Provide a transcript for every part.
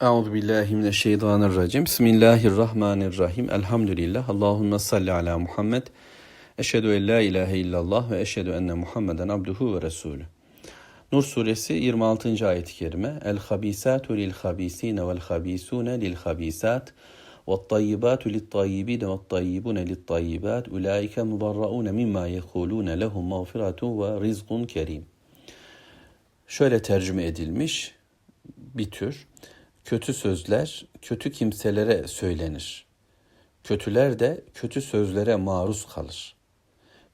Euzu billahi mineşşeytanirracim. Bismillahirrahmanirrahim. Elhamdülillah. Allahumme salli ala Muhammed. Eşhedü en la ilahe illallah ve eşhedü enne Muhammeden abduhu ve resulü. Nur suresi 26. ayet-i kerime. El habisatu lil habisine vel habisune lil habisat ve tayyibatu lit tayyibine ve tayyibune lit tayyibat. Ulaike mubarraun mimma yekulune lehum mağfiretun ve rizkun kerim. Şöyle tercüme edilmiş bir tür. Kötü sözler kötü kimselere söylenir. Kötüler de kötü sözlere maruz kalır.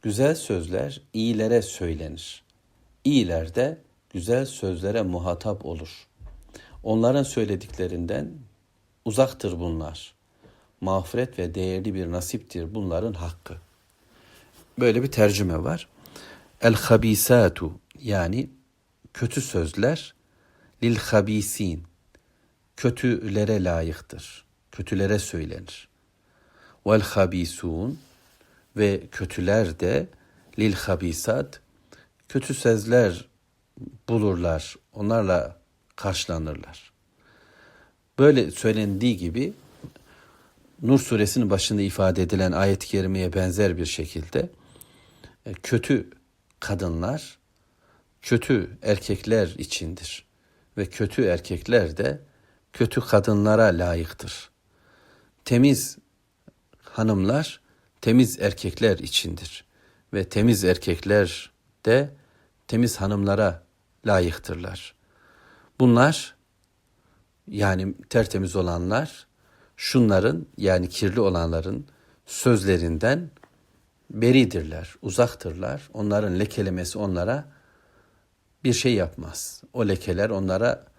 Güzel sözler iyilere söylenir. İyiler de güzel sözlere muhatap olur. Onların söylediklerinden uzaktır bunlar. Mağfiret ve değerli bir nasiptir bunların hakkı. Böyle bir tercüme var. El habisatu yani kötü sözler lil habisin kötülere layıktır. Kötülere söylenir. Vel habisun ve kötüler de lil habisat kötü sözler bulurlar. Onlarla karşılanırlar. Böyle söylendiği gibi Nur suresinin başında ifade edilen ayet-i kerimeye benzer bir şekilde e, kötü kadınlar kötü erkekler içindir ve kötü erkekler de kötü kadınlara layıktır. Temiz hanımlar temiz erkekler içindir ve temiz erkekler de temiz hanımlara layıktırlar. Bunlar yani tertemiz olanlar şunların yani kirli olanların sözlerinden beridirler, uzaktırlar. Onların lekelemesi onlara bir şey yapmaz. O lekeler onlara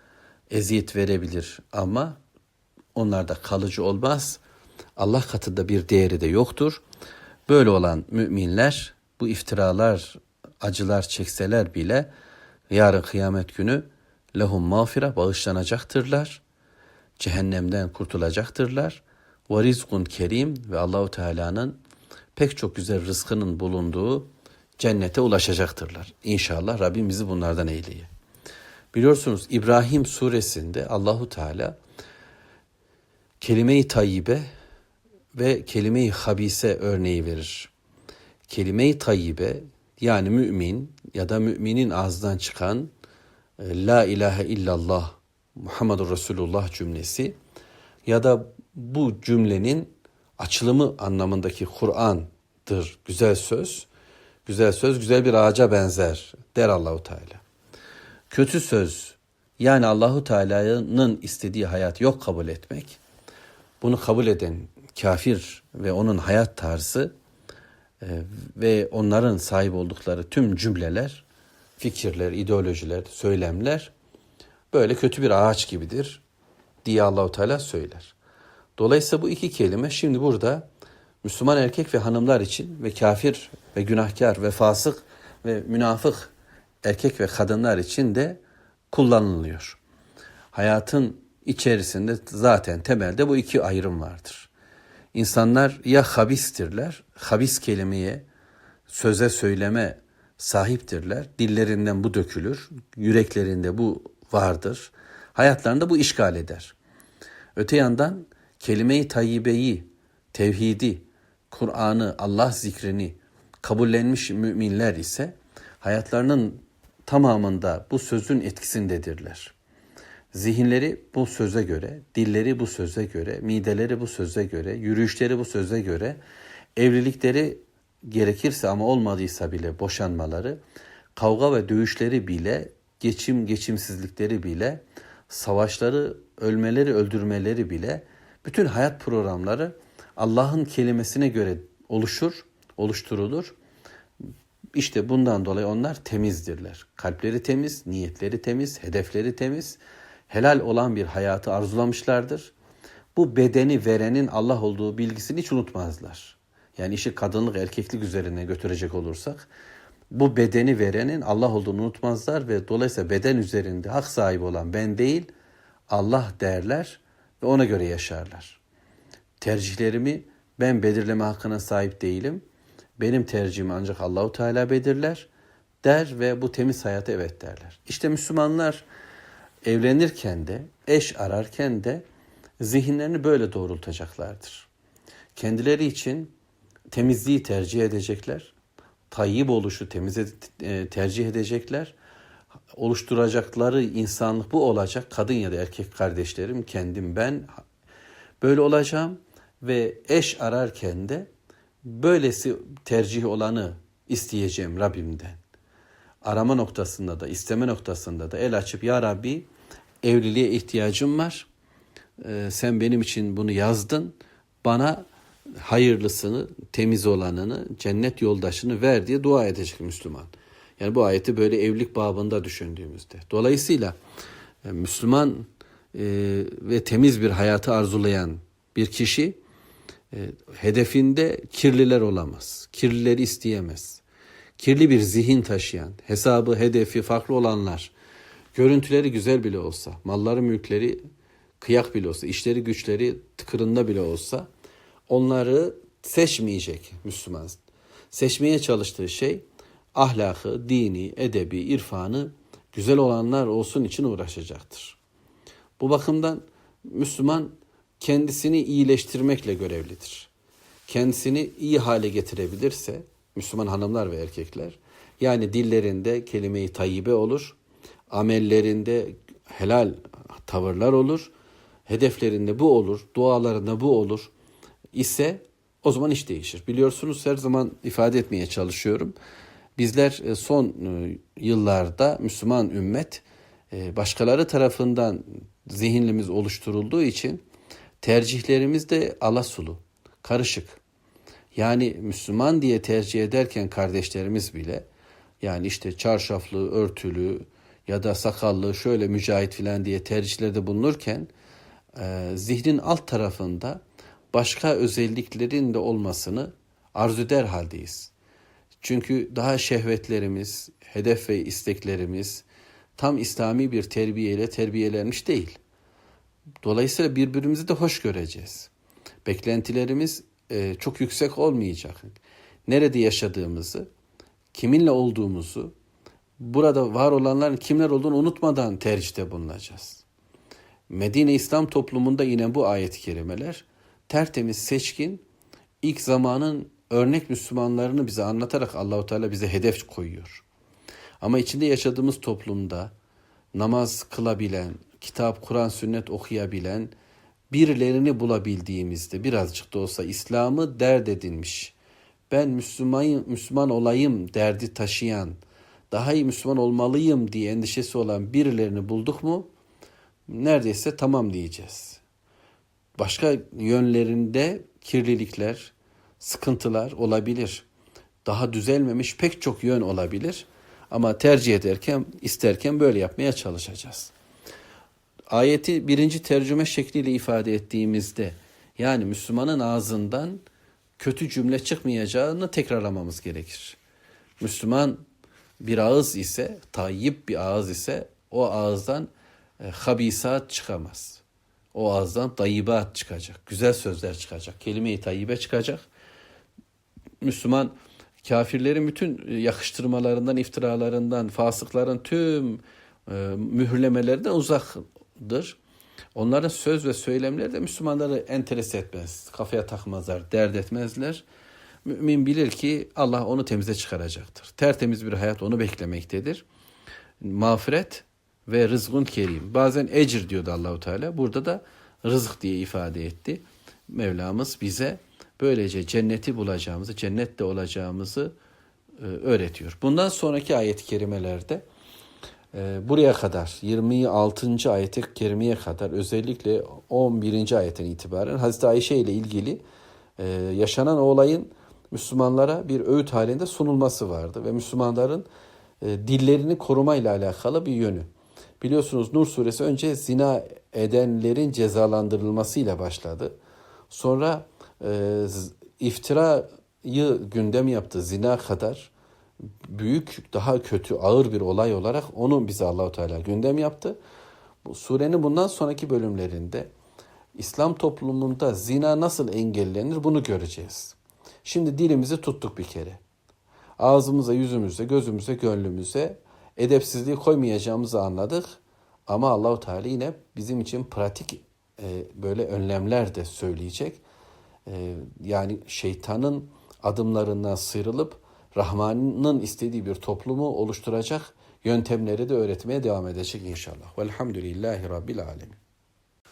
eziyet verebilir ama onlarda kalıcı olmaz. Allah katında bir değeri de yoktur. Böyle olan müminler bu iftiralar, acılar çekseler bile yarın kıyamet günü lehum mağfira bağışlanacaktırlar. Cehennemden kurtulacaktırlar. Ve rizkun kerim ve Allahu Teala'nın pek çok güzel rızkının bulunduğu cennete ulaşacaktırlar. İnşallah Rabbim bizi bunlardan eyleye. Biliyorsunuz İbrahim suresinde Allahu Teala kelime-i tayyibe ve kelime-i habise örneği verir. Kelime-i tayyibe yani mümin ya da müminin ağzından çıkan e, La ilahe illallah Muhammedur Resulullah cümlesi ya da bu cümlenin açılımı anlamındaki Kur'an'dır güzel söz. Güzel söz güzel bir ağaca benzer der Allahu Teala. Kötü söz yani Allahu Teala'nın istediği hayat yok kabul etmek. Bunu kabul eden kafir ve onun hayat tarzı e, ve onların sahip oldukları tüm cümleler, fikirler, ideolojiler, söylemler böyle kötü bir ağaç gibidir diye Allahu Teala söyler. Dolayısıyla bu iki kelime şimdi burada Müslüman erkek ve hanımlar için ve kafir ve günahkar ve fasık ve münafık erkek ve kadınlar için de kullanılıyor. Hayatın içerisinde zaten temelde bu iki ayrım vardır. İnsanlar ya habistirler, habis kelimeye, söze söyleme sahiptirler. Dillerinden bu dökülür, yüreklerinde bu vardır. Hayatlarında bu işgal eder. Öte yandan kelime-i tayyibeyi, tevhidi, Kur'an'ı, Allah zikrini kabullenmiş müminler ise hayatlarının tamamında bu sözün etkisindedirler. Zihinleri bu söze göre, dilleri bu söze göre, mideleri bu söze göre, yürüyüşleri bu söze göre, evlilikleri gerekirse ama olmadıysa bile boşanmaları, kavga ve dövüşleri bile, geçim geçimsizlikleri bile, savaşları, ölmeleri, öldürmeleri bile, bütün hayat programları Allah'ın kelimesine göre oluşur, oluşturulur. İşte bundan dolayı onlar temizdirler. Kalpleri temiz, niyetleri temiz, hedefleri temiz. Helal olan bir hayatı arzulamışlardır. Bu bedeni verenin Allah olduğu bilgisini hiç unutmazlar. Yani işi kadınlık erkeklik üzerine götürecek olursak bu bedeni verenin Allah olduğunu unutmazlar ve dolayısıyla beden üzerinde hak sahibi olan ben değil Allah derler ve ona göre yaşarlar. Tercihlerimi ben belirleme hakkına sahip değilim. Benim tercihimi ancak Allahu Teala belirler der ve bu temiz hayata evet derler. İşte Müslümanlar evlenirken de eş ararken de zihinlerini böyle doğrultacaklardır. Kendileri için temizliği tercih edecekler. Tayyip oluşu temiz ed- e, tercih edecekler. Oluşturacakları insanlık bu olacak. Kadın ya da erkek kardeşlerim, kendim ben böyle olacağım ve eş ararken de böylesi tercih olanı isteyeceğim Rabbimden. Arama noktasında da, isteme noktasında da el açıp Ya Rabbi evliliğe ihtiyacım var. Ee, sen benim için bunu yazdın. Bana hayırlısını, temiz olanını, cennet yoldaşını ver diye dua edecek Müslüman. Yani bu ayeti böyle evlilik babında düşündüğümüzde. Dolayısıyla e, Müslüman e, ve temiz bir hayatı arzulayan bir kişi e, hedefinde kirliler olamaz. Kirlileri isteyemez. Kirli bir zihin taşıyan, hesabı, hedefi farklı olanlar, görüntüleri güzel bile olsa, malları, mülkleri kıyak bile olsa, işleri, güçleri tıkırında bile olsa onları seçmeyecek Müslüman. Seçmeye çalıştığı şey ahlakı, dini, edebi, irfanı güzel olanlar olsun için uğraşacaktır. Bu bakımdan Müslüman kendisini iyileştirmekle görevlidir. Kendisini iyi hale getirebilirse Müslüman hanımlar ve erkekler yani dillerinde kelime-i tayyibe olur, amellerinde helal tavırlar olur, hedeflerinde bu olur, dualarında bu olur ise o zaman iş değişir. Biliyorsunuz her zaman ifade etmeye çalışıyorum. Bizler e, son e, yıllarda Müslüman ümmet e, başkaları tarafından zihinlimiz oluşturulduğu için tercihlerimiz de alasulu, karışık. Yani Müslüman diye tercih ederken kardeşlerimiz bile yani işte çarşaflı, örtülü ya da sakallı şöyle mücahit filan diye tercihlerde bulunurken e, zihnin alt tarafında başka özelliklerin de olmasını arzu eder haldeyiz. Çünkü daha şehvetlerimiz, hedef ve isteklerimiz tam İslami bir terbiyeyle terbiyelenmiş değil. Dolayısıyla birbirimizi de hoş göreceğiz. Beklentilerimiz e, çok yüksek olmayacak. Nerede yaşadığımızı, kiminle olduğumuzu, burada var olanların kimler olduğunu unutmadan tercihte bulunacağız. Medine İslam toplumunda yine bu ayet-i kerimeler tertemiz, seçkin, ilk zamanın örnek Müslümanlarını bize anlatarak Allahu Teala bize hedef koyuyor. Ama içinde yaşadığımız toplumda namaz kılabilen, kitap, Kur'an, sünnet okuyabilen birilerini bulabildiğimizde birazcık da olsa İslam'ı dert edinmiş. Ben Müslüman, Müslüman olayım derdi taşıyan, daha iyi Müslüman olmalıyım diye endişesi olan birilerini bulduk mu neredeyse tamam diyeceğiz. Başka yönlerinde kirlilikler, sıkıntılar olabilir. Daha düzelmemiş pek çok yön olabilir. Ama tercih ederken, isterken böyle yapmaya çalışacağız. Ayeti birinci tercüme şekliyle ifade ettiğimizde, yani Müslümanın ağzından kötü cümle çıkmayacağını tekrarlamamız gerekir. Müslüman bir ağız ise, tayyip bir ağız ise o ağızdan e, habisat çıkamaz. O ağızdan dayyibat çıkacak. Güzel sözler çıkacak. Kelime-i tayyibe çıkacak. Müslüman kafirlerin bütün yakıştırmalarından, iftiralarından, fasıkların tüm e, mühürlemelerinden uzaktır. Onların söz ve söylemleri de Müslümanları enterese etmez. Kafaya takmazlar, dert etmezler. Mümin bilir ki Allah onu temize çıkaracaktır. Tertemiz bir hayat onu beklemektedir. Mağfiret ve rızkun kerim. Bazen ecir diyordu Allahu Teala. Burada da rızık diye ifade etti. Mevlamız bize böylece cenneti bulacağımızı, cennette olacağımızı e, öğretiyor. Bundan sonraki ayet-i kerimelerde buraya kadar 26. ayet-i kerimeye kadar özellikle 11. ayetten itibaren Hazreti Ayşe ile ilgili e, yaşanan olayın Müslümanlara bir öğüt halinde sunulması vardı ve Müslümanların dillerini korumayla alakalı bir yönü. Biliyorsunuz Nur suresi önce zina edenlerin cezalandırılmasıyla başladı. Sonra e, iftirayı gündem yaptı zina kadar büyük daha kötü ağır bir olay olarak onu bize Allahu Teala gündem yaptı. Bu surenin bundan sonraki bölümlerinde İslam toplumunda zina nasıl engellenir bunu göreceğiz. Şimdi dilimizi tuttuk bir kere. Ağzımıza, yüzümüze, gözümüze, gönlümüze edepsizliği koymayacağımızı anladık. Ama Allahu Teala yine bizim için pratik e, böyle önlemler de söyleyecek. E, yani şeytanın adımlarından sıyrılıp Rahman'ın istediği bir toplumu oluşturacak yöntemleri de öğretmeye devam edecek inşallah. Velhamdülillahi Rabbil Alemin.